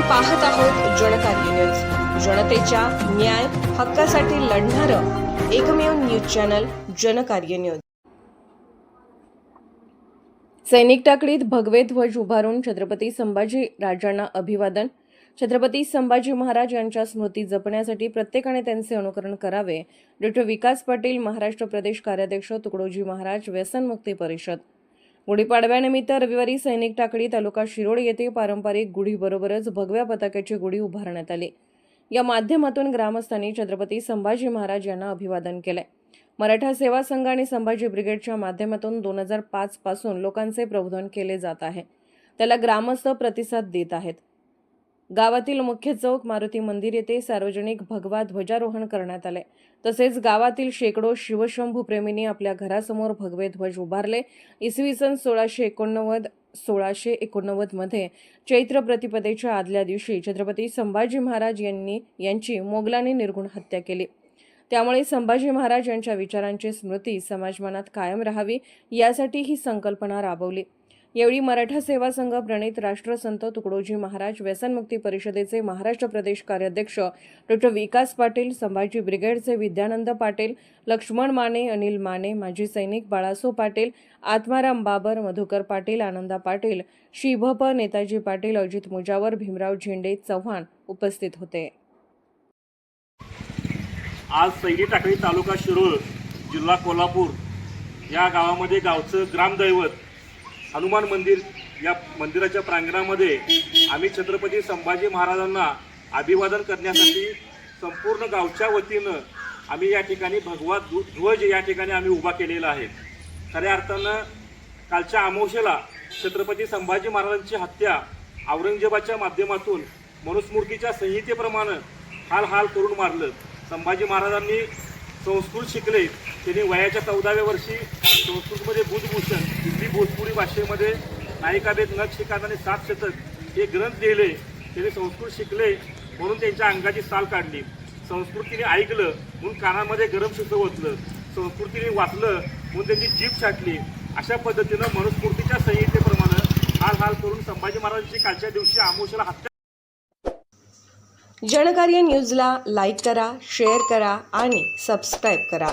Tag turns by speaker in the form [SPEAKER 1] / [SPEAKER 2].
[SPEAKER 1] पाहत आहोत जनकार्य न्यूज जनतेच्या न्याय हक्कासाठी लढणारं एकमेव न्यूज चॅनल जनकार्य न्यूज सैनिक टाकडीत भगवे ध्वज उभारून छत्रपती संभाजी राजांना अभिवादन. छत्रपती संभाजी महाराज यांच्या स्मृती जपण्यासाठी प्रत्येकाने त्यांचे अनुकरण करावे. डॉक्टर विकास पाटील महाराष्ट्र प्रदेश कार्याध्यक्ष तुकडोजी महाराज व्यसनमुक्ती परिषद. गुढीपाडव्यानिमित्त रविवारी सैनिक टाकडी तालुका शिरोड येथे पारंपरिक गुढीबरोबरच भगव्या पताक्याची गुढी उभारण्यात आली. या माध्यमातून ग्रामस्थांनी छत्रपती संभाजी महाराज यांना अभिवादन केलंय. मराठा सेवा संघ आणि संभाजी ब्रिगेडच्या माध्यमातून दोन हजार पाच पासून लोकांचे प्रबोधन केले जात आहे. त्याला ग्रामस्थ प्रतिसाद देत आहेत. गावातील मुख्य चौक मारुती मंदिर येथे सार्वजनिक भगवा ध्वजारोहण करण्यात आले. तसेच गावातील शेकडो शिवशंभूप्रेमींनी आपल्या घरासमोर भगवे ध्वज उभारले. इसवी सन सोळाशे एकोणनव्वद सोळाशे एकोणनव्वदमध्ये चैत्र प्रतिपदेच्या आदल्या दिवशी छत्रपती संभाजी महाराज यांनी यांची मोगलांनी निर्गुण हत्या केली. त्यामुळे संभाजी महाराज यांच्या विचारांची स्मृती समाजमनात कायम राहावी यासाठी ही संकल्पना राबवली. यावेळी मराठा सेवा संघ प्रणित राष्ट्रसंत तुकडोजी महाराज व्यसनमुक्ती परिषदेचे महाराष्ट्र प्रदेश कार्याध्यक्ष डॉक्टर विकास पाटील संभाजी ब्रिगेडचे विद्यानंद पाटील लक्ष्मण माने अनिल माने माजी सैनिक बाळासो पाटील आत्माराम बाबर मधुकर पाटील आनंदा पाटील शिभप नेताजी पाटील अजित मुजावर भीमराव झेंडे चव्हाण उपस्थित होते.
[SPEAKER 2] आज सैनी टाकळी तालुका शिरोळ जिल्हा कोल्हापूर या गावामध्ये गावचं ग्रामदैवत हनुमान मंदिर या मंदिराच्या प्रांगणामध्ये आम्ही छत्रपती संभाजी महाराजांना अभिवादन करण्यासाठी संपूर्ण गावच्या वतीनं आम्ही या ठिकाणी भगवा ध्वज या ठिकाणी आम्ही उभा केलेला आहे. खऱ्या अर्थानं कालच्या अमावशेला छत्रपती संभाजी महाराजांची हत्या औरंगजेबाच्या माध्यमातून मनुस्मृतीच्या संहितेप्रमाणे हाल हाल करून मारलं. संभाजी महाराजांनी संस्कृत शिकले. त्यांनी वयाच्या चौदाव्या वर्षी संस्कृतमध्ये बुधभूषण हिंदी भोजपुरी भाषेमध्ये नायिकाभेद नख शिकात सात शतक हे ग्रंथ लिहिले त्यांनी संस्कृत शिकले म्हणून त्यांच्या अंगाची साल काढली. संस्कृतीने ऐकलं म्हणून कानामध्ये गरम शुद्ध ओतलं. संस्कृतीने वाचलं म्हणून त्यांची जीभ छाटली. अशा पद्धतीनं मनुस्फूर्तीच्या संहितेप्रमाणे हाल हाल करून संभाजी महाराजांची कालच्या दिवशी आमोशाला हत्या
[SPEAKER 1] जनकार्य न्यूजला लाईक करा शेअर करा आणि सबस्क्राईब करा.